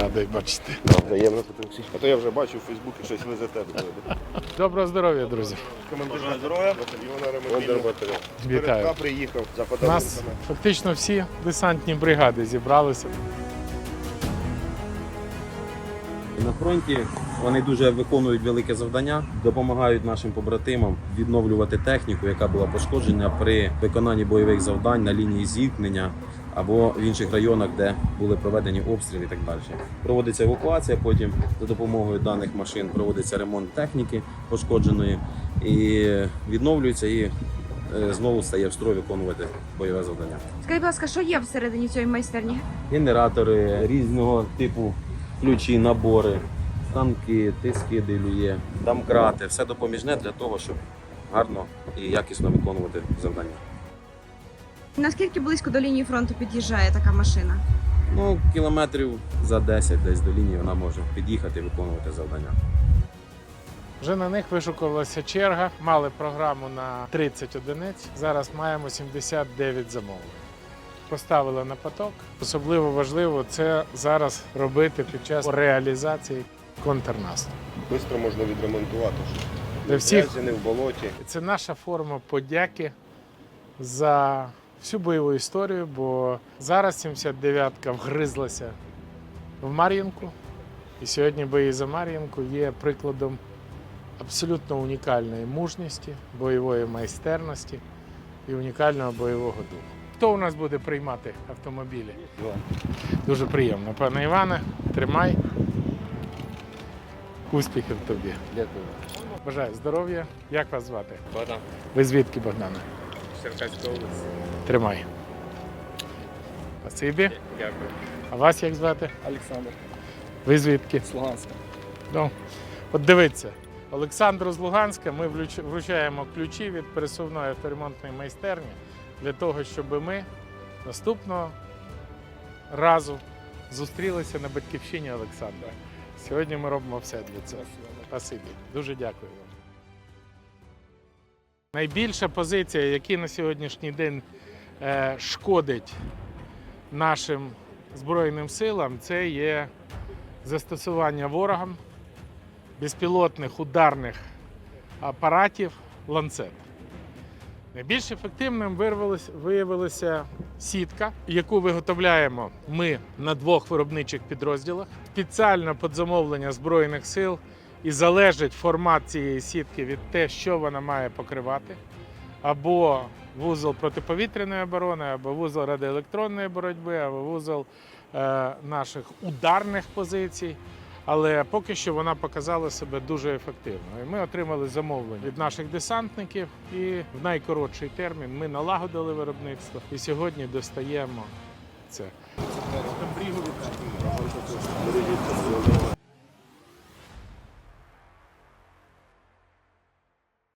Радий бачити. Приємно. А то я вже бачу в Фейсбуці щось ви за тебе. Доброго здоров'я, друзі. Командир здоров'я. Батальйона ремонтного. Вітаю. Приїхав за У нас фактично всі десантні бригади зібралися. На фронті вони дуже виконують велике завдання, допомагають нашим побратимам відновлювати техніку, яка була пошкоджена при виконанні бойових завдань на лінії зіткнення або в інших районах, де були проведені обстріли і так далі. Проводиться евакуація, потім за допомогою даних машин проводиться ремонт техніки пошкодженої і відновлюється і е, знову стає в строй виконувати бойове завдання. Скажіть, будь ласка, що є всередині цієї майстерні? генератори різного типу ключі, набори, станки, тиски дилює, дамкрати, все допоміжне для того, щоб гарно і якісно виконувати завдання. Наскільки близько до лінії фронту під'їжджає така машина? Ну, кілометрів за 10 десь до лінії вона може під'їхати і виконувати завдання. Вже на них вишукувалася черга. Мали програму на 30 одиниць. Зараз маємо 79 замовлень. Поставили на поток. Особливо важливо це зараз робити під час реалізації контрнаступу. Бистро можна відремонтувати. щось. Для всіх не в болоті. Це наша форма подяки за всю бойову історію, бо зараз 79-ка вгризлася в Мар'їнку. І сьогодні бої за Мар'їнку є прикладом абсолютно унікальної мужності, бойової майстерності і унікального бойового духу. Хто у нас буде приймати автомобілі? Дуже приємно. Пане Іване, тримай. Успіхів тобі. Дякую. Бажаю здоров'я. Як вас звати? Богдан, Ви звідки, Богдане? Черкаська область. Тримай. Спасибі. Дякую. А вас як звати? Олександр Ви звідки? з Луганська. Ну, от дивіться, Олександру з Луганська ми вручаємо ключі від пересувної авторемонтної майстерні для того, щоб ми наступного разу зустрілися на батьківщині Олександра. Сьогодні ми робимо все для цього. Спасибі. Дуже дякую вам. Найбільша позиція, яка на сьогоднішній день е, шкодить нашим Збройним силам, це є застосування ворогам безпілотних ударних апаратів ланцет. Найбільш ефективним виявилася сітка, яку виготовляємо ми на двох виробничих підрозділах. Спеціально під замовлення Збройних сил і залежить формат цієї сітки від те, що вона має покривати. Або вузол протиповітряної оборони, або вузол радіоелектронної боротьби, або вузол е, наших ударних позицій. Але поки що вона показала себе дуже ефективно. І ми отримали замовлення від наших десантників, і в найкоротший термін ми налагодили виробництво і сьогодні достаємо це.